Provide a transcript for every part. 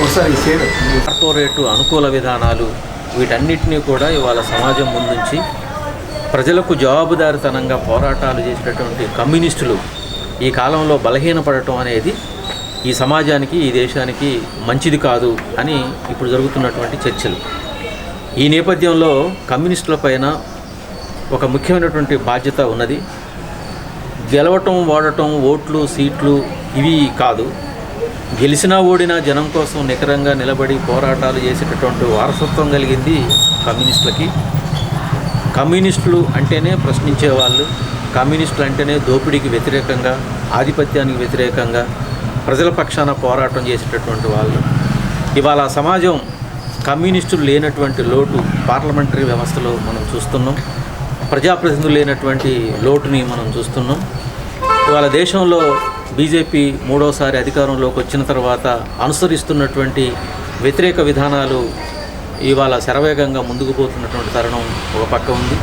ఒకసారి కార్పొరేటు అనుకూల విధానాలు వీటన్నిటినీ కూడా ఇవాళ సమాజం ముందుంచి ప్రజలకు జవాబుదారితనంగా పోరాటాలు చేసినటువంటి కమ్యూనిస్టులు ఈ కాలంలో బలహీనపడటం అనేది ఈ సమాజానికి ఈ దేశానికి మంచిది కాదు అని ఇప్పుడు జరుగుతున్నటువంటి చర్చలు. ఈ నేపథ్యంలో కమ్యూనిస్టుల పైన ఒక ముఖ్యమైనటువంటి బాధ్యత ఉన్నది. గెలవటం ఓడటం ఓట్లు సీట్లు ఇవి కాదు. గెలిచినా ఓడినా జనం కోసం నికరంగా నిలబడి పోరాటాలు చేసేటటువంటి వారసత్వం కలిగింది కమ్యూనిస్టులకి. కమ్యూనిస్టులు అంటేనే ప్రశ్నించే వాళ్ళు కమ్యూనిస్టులు అంటేనే దోపిడీకి వ్యతిరేకంగా ఆధిపత్యానికి వ్యతిరేకంగా ప్రజల పక్షాన పోరాటం చేసేటటువంటి వాళ్ళు. ఇవాళ సమాజం కమ్యూనిస్టులు లేనటువంటి లోటు పార్లమెంటరీ వ్యవస్థలో మనం చూస్తున్నాం. ప్రజాప్రతినిధులు లేనటువంటి లోటుని మనం చూస్తున్నాం. ఇవాళ దేశంలో బీజేపీ మూడోసారి అధికారంలోకి వచ్చిన తర్వాత అనుసరిస్తున్నటువంటి వ్యతిరేక విధానాలు ఇవాళ శరవేగంగా ముందుకు పోతున్నటువంటి తరుణం ఒక పక్క ఉంది.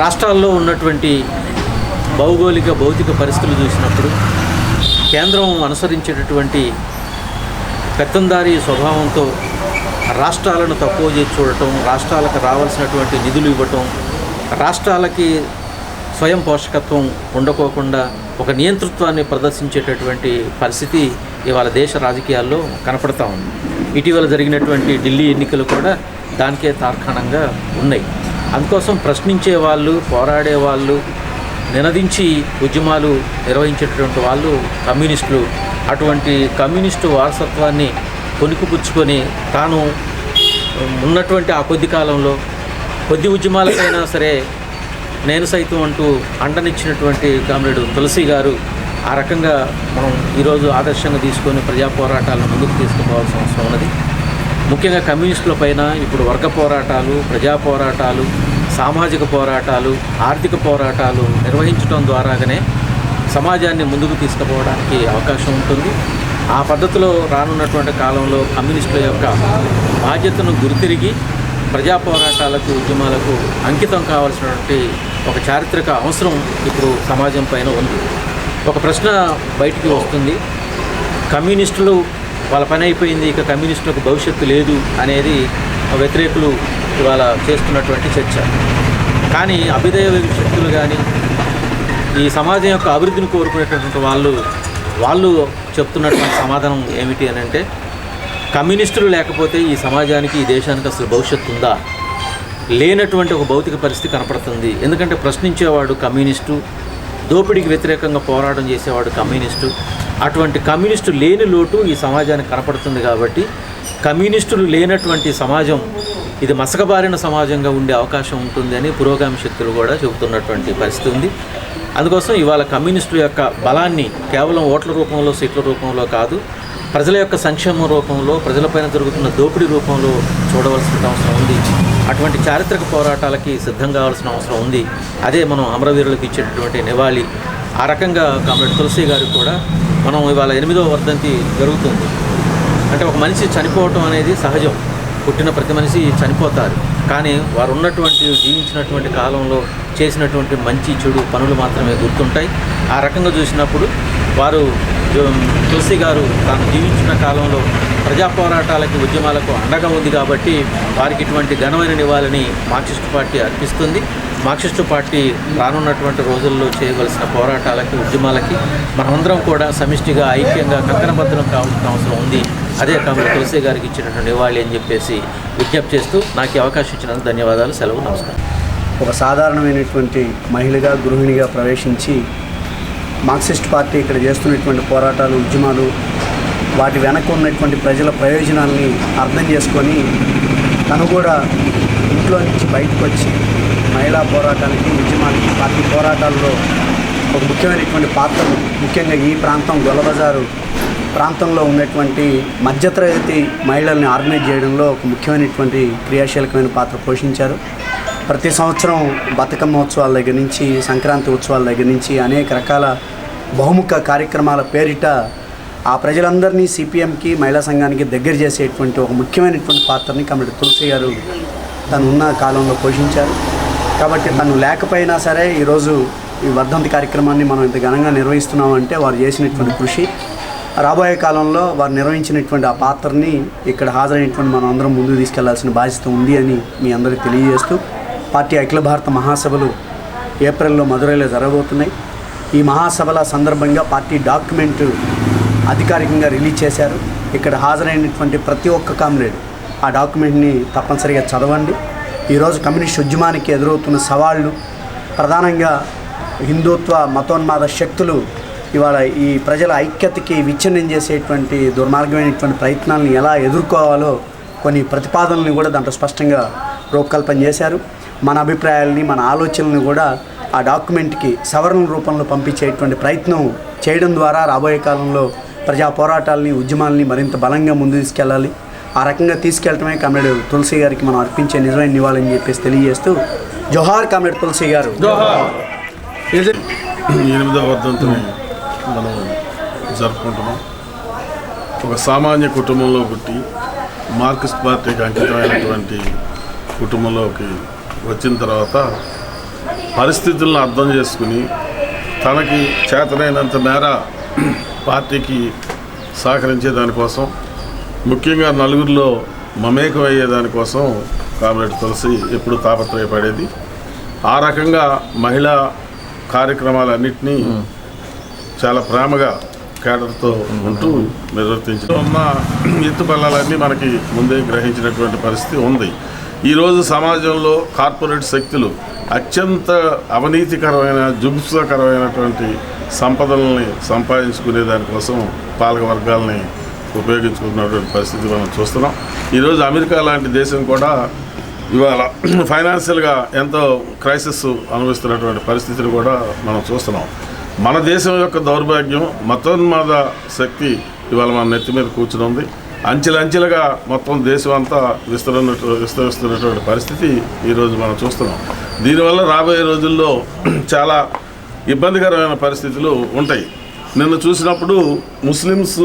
రాష్ట్రాల్లో ఉన్నటువంటి భౌగోళిక భౌతిక పరిస్థితులు చూసినప్పుడు కేంద్రం అనుసరించేటటువంటి పెత్తందారీ స్వభావంతో రాష్ట్రాలను తక్కువ చేసి చూడటం రాష్ట్రాలకు రావాల్సినటువంటి నిధులు ఇవ్వటం రాష్ట్రాలకి స్వయం పోషకత్వం ఉండకోకుండా ఒక నియంతృత్వాన్ని ప్రదర్శించేటటువంటి పరిస్థితి ఇవాళ దేశ రాజకీయాల్లో కనపడతా ఉంది. ఇటీవల జరిగినటువంటి ఢిల్లీ ఎన్నికలు కూడా దానికే తార్కాణంగా ఉన్నాయి. అందుకోసం ప్రశ్నించే వాళ్ళు పోరాడే వాళ్ళు నినదించి ఉద్యమాలు నిర్వహించేటటువంటి వాళ్ళు కమ్యూనిస్టులు. అటువంటి కమ్యూనిస్టు వారసత్వాన్ని కొనుక్కుపుచ్చుకొని తాను ఉన్నటువంటి ఆ కొద్ది కాలంలో కొద్ది ఉద్యమాలకైనా సరే నేను సైతం అంటూ అండనిచ్చినటువంటి కామ్రేడు తులసి గారు ఆ రకంగా మనం ఈరోజు ఆదర్శంగా తీసుకొని ప్రజా పోరాటాలను ముందుకు తీసుకుపోవాల్సిన అవసరం ఉన్నది. ముఖ్యంగా కమ్యూనిస్టుల పైన ఇప్పుడు వర్గ పోరాటాలు ప్రజా పోరాటాలు సామాజిక పోరాటాలు ఆర్థిక పోరాటాలు నిర్వహించడం ద్వారాగానే సమాజాన్ని ముందుకు తీసుకుపోవడానికి అవకాశం ఉంటుంది. ఆ పద్ధతిలో రానున్నటువంటి కాలంలో కమ్యూనిస్టుల యొక్క బాధ్యతను గురితిరిగి ప్రజా పోరాటాలకు ఉద్యమాలకు అంకితం కావాల్సినటువంటి ఒక చారిత్రక అవసరం ఇప్పుడు సమాజం పైన ఉంది. ఒక ప్రశ్న బయటికి వస్తుంది. కమ్యూనిస్టులు వాళ్ళ పని అయిపోయింది ఇక కమ్యూనిస్టులకు భవిష్యత్తు లేదు అనేది వ్యతిరేకులు ఇవాళ చేస్తున్నటువంటి చర్చ. కానీ అభ్యుదయ శక్తులు కానీ ఈ సమాజం యొక్క అభివృద్ధిని కోరుకునేటటువంటి వాళ్ళు వాళ్ళు చెప్తున్నటువంటి సమాధానం ఏమిటి అని అంటే కమ్యూనిస్టులు లేకపోతే ఈ సమాజానికి ఈ దేశానికి అసలు భవిష్యత్తు ఉందా? లేనటువంటి ఒక భౌతిక పరిస్థితి కనపడుతుంది. ఎందుకంటే ప్రశ్నించేవాడు కమ్యూనిస్టు దోపిడీకి వ్యతిరేకంగా పోరాటం చేసేవాడు కమ్యూనిస్టు. అటువంటి కమ్యూనిస్టు లేని లోటు ఈ సమాజానికి కనపడుతుంది కాబట్టి కమ్యూనిస్టులు లేనటువంటి సమాజం ఇది మసకబారిన సమాజంగా ఉండే అవకాశం ఉంటుంది అని పురోగామి శక్తులు కూడా చెబుతున్నటువంటి పరిస్థితి ఉంది. అందుకోసం ఇవాళ కమ్యూనిస్టుల యొక్క బలాన్ని కేవలం ఓట్ల రూపంలో సీట్ల రూపంలో కాదు ప్రజల యొక్క సంక్షేమ రూపంలో ప్రజలపైన జరుగుతున్న దోపిడీ రూపంలో చూడవలసిన అవసరం ఉంది. అటువంటి చారిత్రక పోరాటాలకి సిద్ధం కావాల్సిన అవసరం ఉంది. అదే మనం అమరవీరులకు ఇచ్చేటటువంటి నివాళి. ఆ రకంగా కామ్రేడ్ తులసి గారికి కూడా మనం ఇవాళ ఎనిమిదవ వర్ధంతి జరుగుతుంది. అంటే ఒక మనిషి చనిపోవటం అనేది సహజం. పుట్టిన ప్రతి మనిషి చనిపోతారు. కానీ వారు ఉన్నటువంటి జీవించినటువంటి కాలంలో చేసినటువంటి మంచి చెడు పనులు మాత్రమే గుర్తుంటాయి. ఆ రకంగా చూసినప్పుడు వారు తులసి గారు తాను జీవించిన కాలంలో ప్రజా పోరాటాలకి ఉద్యమాలకు అండగా ఉంది కాబట్టి వారికి ఇటువంటి ఘనమైన నివాళిని మార్క్సిస్టు పార్టీ అర్పిస్తుంది. మార్క్సిస్టు పార్టీ రానున్నటువంటి రోజుల్లో చేయవలసిన పోరాటాలకి ఉద్యమాలకి మనమందరం కూడా సమిష్టిగా ఐక్యంగా కంకణబద్ధం కావాల్సిన అవసరం ఉంది. అదే కామెంట్ తులసి గారికి ఇచ్చినటువంటి నివాళి అని చెప్పేసి విజ్ఞప్తి చేస్తూ నాకు అవకాశం ఇచ్చినందుకు ధన్యవాదాలు. సెలవు నమస్కారం. ఒక సాధారణమైనటువంటి మహిళగా గృహిణిగా ప్రవేశించి మార్క్సిస్ట్ పార్టీ ఇక్కడ చేస్తున్నటువంటి పోరాటాలు ఉద్యమాలు వాటి వెనక ఉన్నటువంటి ప్రజల ప్రయోజనాల్ని అర్థం చేసుకొని తను కూడా ఇంట్లో నుంచి బయటకు వచ్చి మహిళా పోరాటానికి ఉద్యమానికి పార్టీ పోరాటాల్లో ఒక ముఖ్యమైనటువంటి పాత్రను ముఖ్యంగా ఈ ప్రాంతం గొల్లబజారు ప్రాంతంలో ఉన్నటువంటి మధ్యతరగతి మహిళల్ని ఆర్గనైజ్ చేయడంలో ఒక ముఖ్యమైనటువంటి క్రియాశీలకమైన పాత్ర పోషించారు. ప్రతి సంవత్సరం బతుకమ్మ ఉత్సవాల దగ్గర నుంచి సంక్రాంతి ఉత్సవాల దగ్గర నుంచి అనేక రకాల బహుముఖ కార్యక్రమాల పేరిట ఆ ప్రజలందరినీ సిపిఎంకి మహిళా సంఘానికి దగ్గర చేసేటువంటి ఒక ముఖ్యమైనటువంటి పాత్రని కమిటీ తులసి గారు తను ఉన్న కాలంలో పోషించారు. కాబట్టి తను లేకపోయినా సరే ఈరోజు ఈ వర్ధంతి కార్యక్రమాన్ని మనం ఇంత ఘనంగా నిర్వహిస్తున్నామంటే వారు చేసినటువంటి కృషి. రాబోయే కాలంలో వారు నిర్వహించినటువంటి ఆ పాత్రని ఇక్కడ హాజరైనటువంటి మనం అందరం ముందుకు తీసుకెళ్ళాల్సిన బాధ్యత ఉంది అని మీ అందరికీ తెలియజేస్తూ పార్టీ అఖిల భారత మహాసభలు ఏప్రిల్లో మదురైలో జరగబోతున్నాయి. ఈ మహాసభల సందర్భంగా పార్టీ డాక్యుమెంట్ అధికారికంగా రిలీజ్ చేశారు. ఇక్కడ హాజరైనటువంటి ప్రతి ఒక్క కామ్రేడ్ ఆ డాక్యుమెంట్ని తప్పనిసరిగా చదవండి. ఈరోజు కమ్యూనిస్ట్ ఉద్యమానికి ఎదురవుతున్న సవాళ్ళు ప్రధానంగా హిందుత్వ మతోన్మాద శక్తులు ఇవాళ ఈ ప్రజల ఐక్యతకి విచ్ఛిన్నం చేసేటువంటి దుర్మార్గమైనటువంటి ప్రయత్నాలను ఎలా ఎదుర్కోవాలో కొన్ని ప్రతిపాదనలు కూడా దాంట్లో స్పష్టంగా రూపకల్పన చేశారు. మన అభిప్రాయాల్ని మన ఆలోచనలను కూడా ఆ డాక్యుమెంట్కి సవరణ రూపంలో పంపించేటువంటి ప్రయత్నం చేయడం ద్వారా రాబోయే కాలంలో ప్రజా పోరాటాలని ఉద్యమాలని మరింత బలంగా ముందు తీసుకెళ్ళాలి. ఆ రకంగా తీసుకెళ్ళటమే కామ్రేడ్ తులసి గారికి మనం అర్పించే నిజమైన నివాళని చెప్పేసి తెలియజేస్తూ జోహార్ కామ్రేడ్ తులసి గారు. ఎనిమిదవ వర్ధంతిని మనం జరుపుకుంటున్నాం. ఒక సామాన్య కుటుంబంలో పుట్టి మార్క్సిస్ట్ పార్టీకి అంకితమైనటువంటి కుటుంబంలోకి వచ్చిన తర్వాత పరిస్థితులను అర్థం చేసుకుని తనకి చేతనైనంత మేర పార్టీకి సహకరించే దానికోసం ముఖ్యంగా నలుగురిలో మమేకం అయ్యేదానికోసం కామ్రేడ్ తులసి ఎప్పుడు తాపత్రయపడేది. ఆ రకంగా మహిళా కార్యక్రమాలన్నింటినీ చాలా ప్రేమగా కేడర్తో ఉంటూ నిర్వర్తించడం. ఉన్న ఎత్తుపల్లాలన్నీ మనకి ముందే గ్రహించినటువంటి పరిస్థితి ఉంది. ఈరోజు సమాజంలో కార్పొరేట్ శక్తులు అత్యంత అవినీతికరమైన జుగుప్సకరమైనటువంటి సంపదల్ని సంపాదించుకునే దానికోసం పాలక వర్గాల్ని ఉపయోగించుకున్నటువంటి పరిస్థితి మనం చూస్తున్నాం. ఈరోజు అమెరికా లాంటి దేశం కూడా ఇవాళ ఫైనాన్షియల్గా ఎంతో క్రైసిస్ అనుభవిస్తున్నటువంటి పరిస్థితిని కూడా మనం చూస్తున్నాం. మన దేశం యొక్క దౌర్భాగ్యం మతోన్మాద శక్తి ఇవాళ మన నెత్తి మీద కూర్చుని ఉంది అంచెలంచెలుగా మొత్తం దేశం అంతా విస్తరణ విస్తరిస్తున్నటువంటి పరిస్థితి ఈరోజు మనం చూస్తున్నాం. దీనివల్ల రాబోయే రోజుల్లో చాలా ఇబ్బందికరమైన పరిస్థితులు ఉంటాయి. నిన్న చూసినప్పుడు ముస్లిమ్స్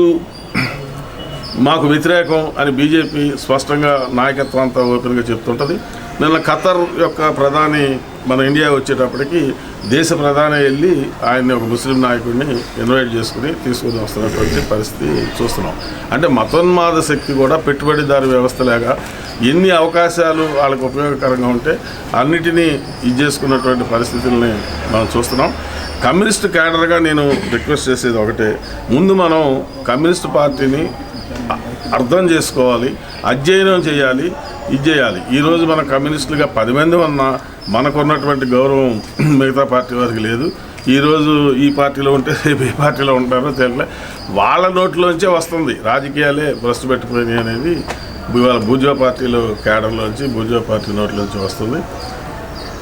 మాకు వ్యతిరేకం అని బీజేపీ స్పష్టంగా నాయకత్వం అంతా ఓపెన్గా చెప్తుంటుంది. నిన్న ఖతర్ యొక్క ప్రధాని మన ఇండియా వచ్చేటప్పటికి దేశ ప్రధాని వెళ్ళి ఆయన్ని ఒక ముస్లిం నాయకుడిని ఇన్వైట్ చేసుకుని తీసుకుని వస్తున్నటువంటి పరిస్థితి చూస్తున్నాం. అంటే మతోన్మాద శక్తి కూడా పెట్టుబడిదారు వ్యవస్థలాగా ఎన్ని అవకాశాలు వాళ్ళకు ఉపయోగకరంగా ఉంటే అన్నిటినీ ఇది చేసుకున్నటువంటి పరిస్థితుల్ని మనం చూస్తున్నాం. కమ్యూనిస్ట్ క్యాడర్గా నేను రిక్వెస్ట్ చేసేది ఒకటే. ముందు మనం కమ్యూనిస్ట్ పార్టీని అర్థం చేసుకోవాలి అధ్యయనం చేయాలి ఇది చేయాలి. ఈరోజు మన కమ్యూనిస్టులుగా పది మంది ఉన్నా మనకున్నటువంటి గౌరవం మిగతా పార్టీ వారికి లేదు. ఈరోజు ఈ పార్టీలో ఉంటే రేపు ఈ పార్టీలో ఉంటారో తెలియలే వాళ్ళ నోట్లోంచే వస్తుంది. రాజకీయాలే భ్రష్టు పెట్టిపోయినాయి అనేది ఇవాళ భూజా పార్టీలో కేడర్లోంచి భూజా పార్టీ నోట్లోంచి వస్తుంది.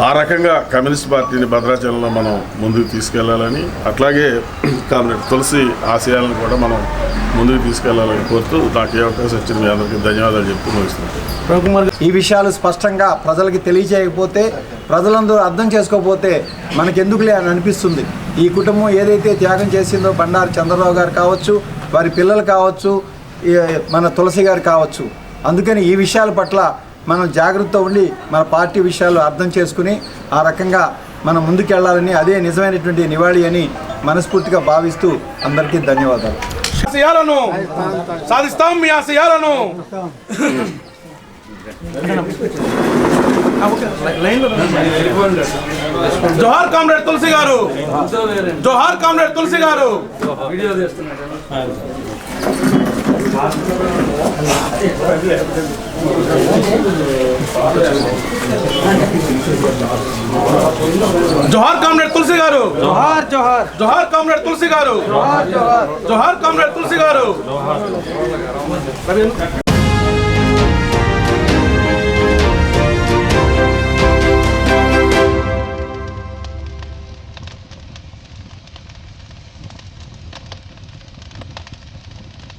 ఆ రకంగా కమ్యూనిస్ట్ పార్టీని భద్రాచలంలో మనం ముందుకు తీసుకెళ్ళాలని అట్లాగే కామ్రేడ్ తులసి ఆశయాలను కూడా మనం ముందుకు తీసుకెళ్ళాలని కోరుతూ నాకు ఏ అవకాశం ఇచ్చిన మీ అందరికీ ధన్యవాదాలు చెప్తూ ముగిస్తున్నాను. ఈ విషయాలు స్పష్టంగా ప్రజలకి తెలియజేయకపోతే ప్రజలందరూ అర్థం చేసుకోకపోతే మనకెందుకులే అని అనిపిస్తుంది. ఈ కుటుంబం ఏదైతే త్యాగం చేసిందో బండారు చంద్రరావు గారు కావచ్చు వారి పిల్లలు కావచ్చు మన తులసి గారు కావచ్చు. అందుకని ఈ విషయాల పట్ల మనం జాగ్రత్త ఉండి మన పార్టీ విషయాలు అర్థం చేసుకుని ఆ రకంగా మనం ముందుకెళ్ళాలని అదే నిజమైనటువంటి నివాళి అని మనస్ఫూర్తిగా భావిస్తూ అందరికీ ధన్యవాదాలు. ఆశయాలను సాధిస్తాం మీ ఆశయాలను. జోహార్ కామ్రేడ్ తులసి గారు. జోహార్ కామ్రేడ్ తులసి గారు. జోహార్ కామ్రేడ్ తులసి గారు జోహార్ జోహార్ జోహార్ కామ్రేడ్ తులసి గారు జోహార్ జోహార్ జోహార్ కామ్రేడ్ తులసి గారు